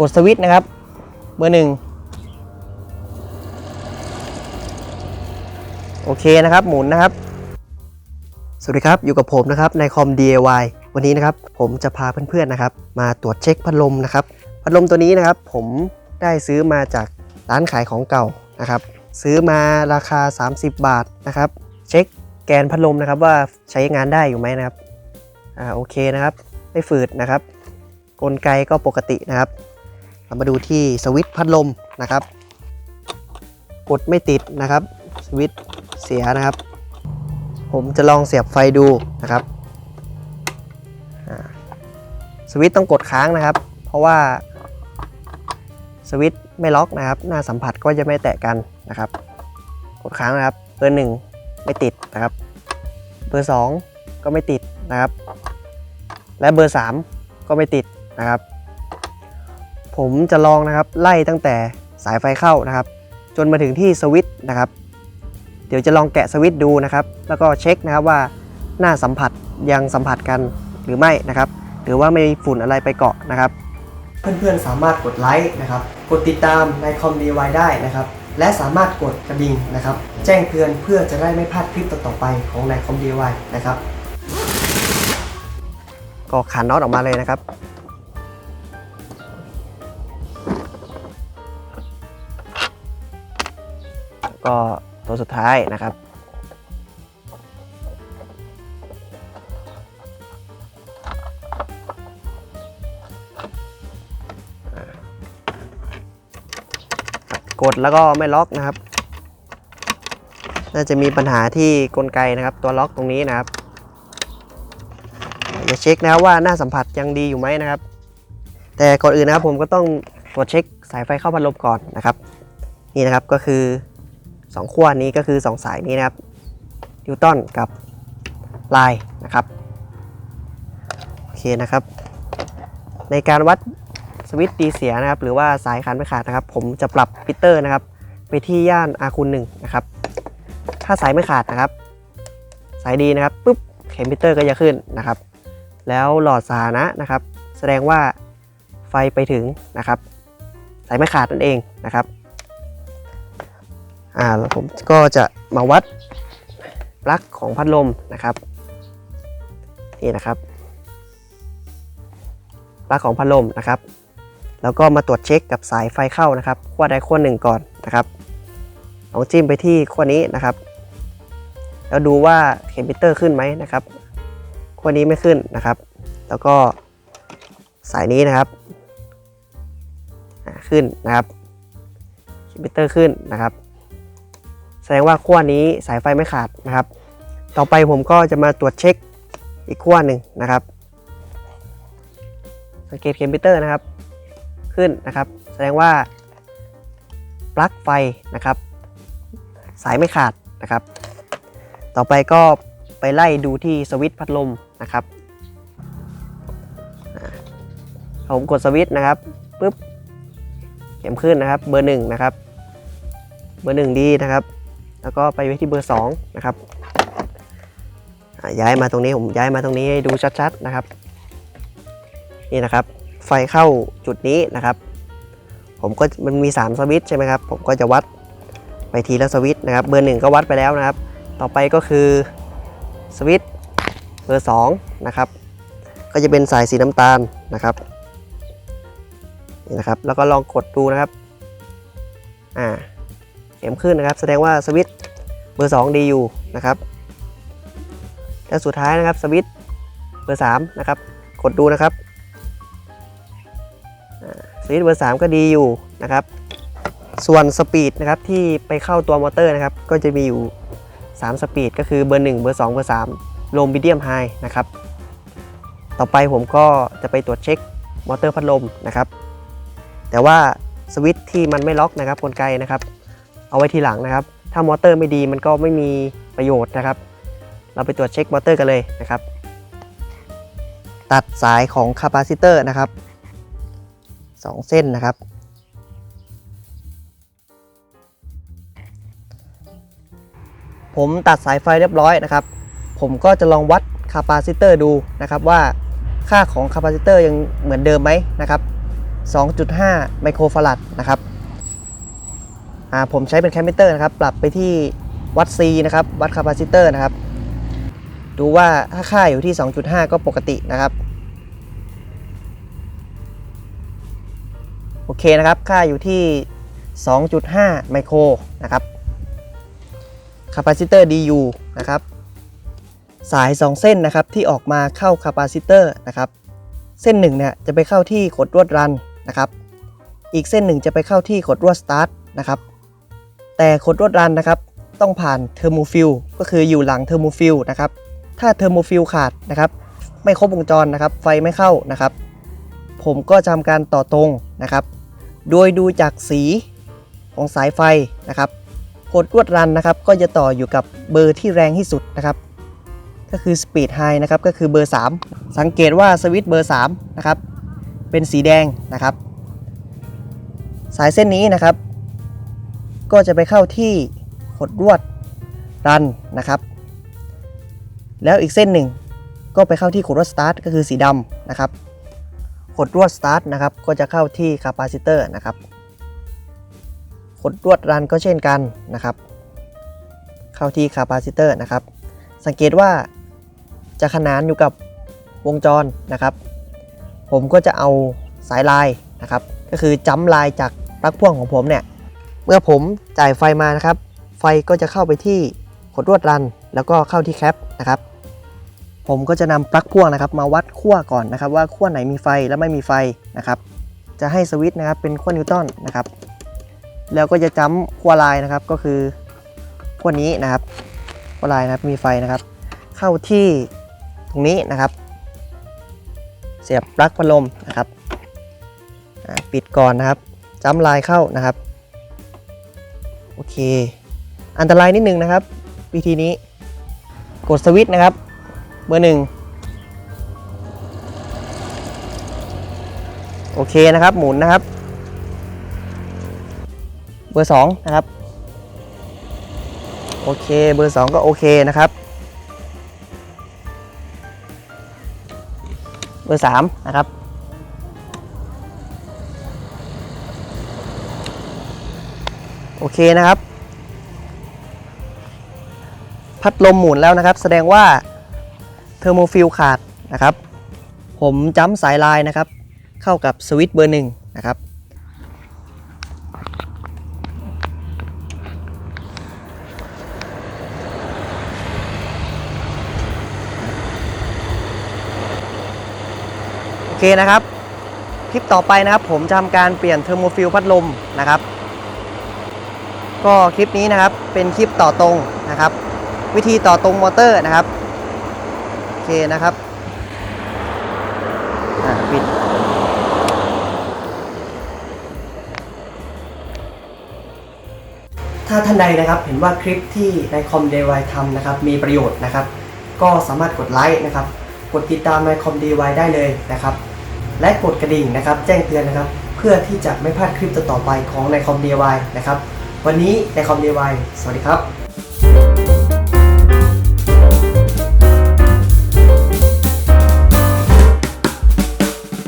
กดสวิตช์นะครับ เบอร์หนึ่งโอเคนะครับ หมุนนะครับ สวัสดีครับ อยู่กับผมนะครับในคอม DIY วันนี้นะครับ ผมจะพาเพื่อนๆนะครับ มาตรวจเช็คพัดลมนะครับ พัดลมตัวนี้นะครับ ผมได้ซื้อมาจากร้านขายของเก่านะครับ ซื้อมาราคา 30 บาทนะครับ เช็คแกนพัดลมนะครับว่าใช้งานได้อยู่ไหมนะครับ อ่าโอเคนะครับ ไม่ฝืดนะครับ กลไกก็ปกตินะครับ เรามาดูที่สวิตช์พัดลมนะครับ กดไม่ติดนะครับสวิตช์เสียนะครับ ผมจะลองเสียบไฟดูนะครับสวิตช์ต้องกดค้างนะครับ เพราะว่าสวิตช์ไม่ล็อกนะครับ หน้าสัมผัสก็จะไม่แตะกันนะครับ กดค้างนะครับเบอร์หนึ่งไม่ติดนะครับ เบอร์สองก็ไม่ติดนะครับ และเบอร์สามก็ไม่ติดนะครับ ผมจะลองนะครับไล่ตั้งแต่สายไฟเข้านะครับ จนมาถึงที่สวิตช์นะครับ เดี๋ยวจะลองแกะสวิตช์ดูนะครับ แล้วก็เช็คนะครับว่าหน้าสัมผัสยังสัมผัสกันหรือไม่นะครับ หรือว่าไม่มีฝุ่นอะไรไปเกาะนะครับ เพื่อนๆสามารถกดไลค์นะครับ กดติดตามในคอม DIY ได้นะครับ และสามารถกดกระดิ่งนะครับ แจ้งเตือนเพื่อจะได้ไม่พลาดคลิปต่อๆไปของในคอม DIY นะครับ ก็ขันน็อตออกมาเลยนะครับ ก็ตัวสุดท้ายนะครับ กดแล้วก็ไม่ล็อกนะครับ น่าจะมีปัญหาที่กลไกนะครับ ตัวล็อกตรงนี้นะครับจะเช็คนะครับว่าหน้าสัมผัสยังดีอยู่ไหมนะครับ แต่ก่อนอื่นนะครับผมก็ต้องตรวจเช็คสายไฟเข้าพัดลมก่อนนะครับ นี่นะครับก็คือ 2ขั้วนี้ก็คือ 2 สายนี้นะครับนิวตันกับไลายนะครับโอเคนะครับ ในการวัดสวิตช์ดีเสียนะครับ หรือว่าสายคันไม่ขาดนะครับ ผมจะปรับฟิเตอร์นะครับ ไปที่ย่านอาคูณหนึ่งนะครับ ถ้าสายไม่ขาดนะครับ สายดีนะครับปุ๊บเข็มฟิเตอร์ก็จะขึ้นนะครับ แล้วหลอดสานะนะครับ แสดงว่าไฟไปถึงนะครับ สายไม่ขาดนั่นเองนะครับ อ่าแล้วผมก็จะมาวัดปลั๊กของพัดลมนะครับนี่นะครับปลั๊กของพัดลมนะครับ แล้วก็มาตรวจเช็คกับสายไฟเข้านะครับขั้วใดขั้วหนึ่งก่อนนะครับลองจิ้มไปที่ขั้วนี้นะครับ แล้วดูว่าเข็มพิเตอร์ขึ้นไหมนะครับขั้วนี้ไม่ขึ้นนะครับ แล้วก็สายนี้นะครับขึ้นนะครับเข็มพิเตอร์ขึ้นนะครับ ดงว่าขั้วนี้สายไฟไม่ขาดนะครับ ต่อไปผมก็จะมาตรวจเช็คอีกขั้วหนึ่งนะครับสังเกตเข็มพิเตอร์นะครับขึ้นนะครับ แสดงว่าปลั๊กไฟนะครับ สายไม่ขาดนะครับ ต่อไปก็ไปไล่ดูที่สวิตช์พัดลมนะครับผมกดสวิตช์นะครับปุ๊บเข็มขึ้นนะครับ เบอร์หนึ่งนะครับ เบอร์หนึ่งดีนะครับ แล้วก็ไปไว้ที่เบอร์2นะครับย้ายมาตรงนี้ผมย้ายมาตรงนี้ให้ดูชัดๆนะครับ นี่นะครับ ไฟเข้าจุดนี้นะครับ ผมก็มันมี 3 สวิตช์ใช่ไหมครับผมก็จะวัดไปทีละสวิตช์นะครับ เบอร์ 1 ก็วัดไปแล้วนะครับ ต่อไปก็คือสวิตช์เบอร์2นะครับ ก็จะเป็นสายสีน้ำตาลนะครับนี่นะครับ แล้วก็ลองกดดูนะครับ อ่า เข็มขึ้นนะครับ แสดงว่าสวิตช์เบอร์2ดีอยู่นะครับและสุดท้ายนะครับสวิตช์เบอร์3นะครับ กดดูนะครับสวิตช์เบอร์ 3 ก็ดีอยู่นะครับ ส่วนสปีดนะครับที่ไปเข้าตัวมอเตอร์นะครับ ก็จะมีอยู่ 3 สปีดก็คือเบอร์ 1 เบอร์ 2 เบอร์3โลมมีเดียมไฮนะครับ ต่อไปผมก็จะไปตรวจเช็คมอเตอร์พัดลมนะครับ แต่ว่าสวิตช์ที่มันไม่ล็อกนะครับกลไกนะครับ เอาไว้ทีหลังนะครับ ถ้ามอเตอร์ไม่ดีมันก็ไม่มีประโยชน์นะครับ เราไปตรวจเช็คมอเตอร์กันเลยนะครับ ตัดสายของคาปาซิเตอร์นะครับ 2 เส้นนะครับ ผมตัดสายไฟเรียบร้อยนะครับ ผมก็จะลองวัดคาปาซิเตอร์ดูนะครับว่าค่าของคาปาซิเตอร์ยังเหมือนเดิมไหมนะครับ 2.5 ไมโครฟารัดนะครับ อ่าผมใช้เป็นแคมมิเตอร์นะครับ ปรับไปที่วัด C นะครับ วัดคาปาซิเตอร์นะครับ ดูว่าถ้าค่าอยู่ที่ 2.5 ก็ปกตินะครับ โอเคนะครับ ค่าอยู่ที่ 2.5 ไมโครนะครับคาปาซิเตอร์ DU นะครับ สาย 2 เส้นนะครับที่ออกมาเข้าคาปาซิเตอร์นะครับ เส้นหนึ่งเนี่ยจะไปเข้าที่ขดรวดรันนะครับ อีกเส้นหนึ่งจะไปเข้าที่ขดรวดสตาร์ทนะครับ แต่ขดรวดรันนะครับ ต้องผ่านเทอร์โมฟิลก็คืออยู่หลังเทอร์โมฟิลนะครับ ถ้าเทอร์โมฟิลขาดนะครับ ไม่ครบวงจรนะครับ ไฟไม่เข้านะครับ ผมก็จะทำการต่อตรงนะครับ โดยดูจากสีของสายไฟนะครับขดรวดรันนะครับ ก็จะต่ออยู่กับเบอร์ที่แรงที่สุดนะครับ ก็คือ Speed High นะครับก็คือเบอร์ 3 สังเกตว่าสวิตช์เบอร์3นะครับเป็นสีแดงนะครับ สายเส้นนี้นะครับ ก็จะไปเข้าที่ขดรวดรันนะครับ แล้วอีกเส้นหนึ่งก็ไปเข้าที่ขดรวดสตาร์ทก็คือสีดำนะครับขดรวดสตาร์ทนะครับก็จะเข้าที่คาปาซิเตอร์นะครับขดรวดรันก็เช่นกันนะครับ เข้าที่คาปาซิเตอร์นะครับ สังเกตว่าจะขนานอยู่กับวงจรนะครับ ผมก็จะเอาสายลายนะครับ ก็คือจัมป์ลายจากปลั๊กพ่วงของผมเนี่ย เมื่อผมจ่ายไฟมานะครับ ไฟก็จะเข้าไปที่ขดรวดรัน แล้วก็เข้าที่แคปนะครับ ผมก็จะนำปลั๊กพ่วงนะครับ มาวัดขั้วก่อนนะครับ ว่าขั้วไหนมีไฟและไม่มีไฟนะครับ จะให้สวิตช์นะครับเป็นขั้วนิวตันนะครับ แล้วก็จะจัมขั้วลายนะครับก็คือขั้วนี้นะครับขั้วลายนะครับมีไฟนะครับ เข้าที่ตรงนี้นะครับ เสียบปลั๊กพัดลมนะครับปิดก่อนนะครับจัมลายเข้านะครับ โอเค อันตรายนิดนึงนะครับ วิธีนี้กดสวิตช์นะครับ เบอร์หนึ่งโอเคนะครับ หมุนนะครับ เบอร์สองนะครับ โอเค เบอร์สองก็โอเคนะครับ เบอร์สามนะครับ โอเคนะครับ พัดลมหมุนแล้วนะครับ แสดงว่าเทอร์โมฟิลขาดนะครับ ผมจ้ำสายลายนะครับ เข้ากับสวิตช์เบอร์หนึ่งนะครับโอเคนะครับ คลิปต่อไปนะครับ ผมจะทำการเปลี่ยนเทอร์โมฟิลพัดลมนะครับ ก็คลิปนี้นะครับเป็นคลิปต่อตรงนะครับ วิธีต่อตรงมอเตอร์นะครับโอเคนะครับปิดถ้าท่านใดนะครับเห็นว่าคลิปที่ในคอม DIY ทำนะครับมีประโยชน์นะครับ ก็สามารถกดไลค์นะครับ กดติดตามในคอม DIY ได้เลยนะครับ และกดกระดิ่งนะครับ แจ้งเตือนนะครับ เพื่อที่จะไม่พลาดคลิปต่อๆไปของในคอม DIY นะครับ วันนี้ในคอมเดวายสวัสดีครับ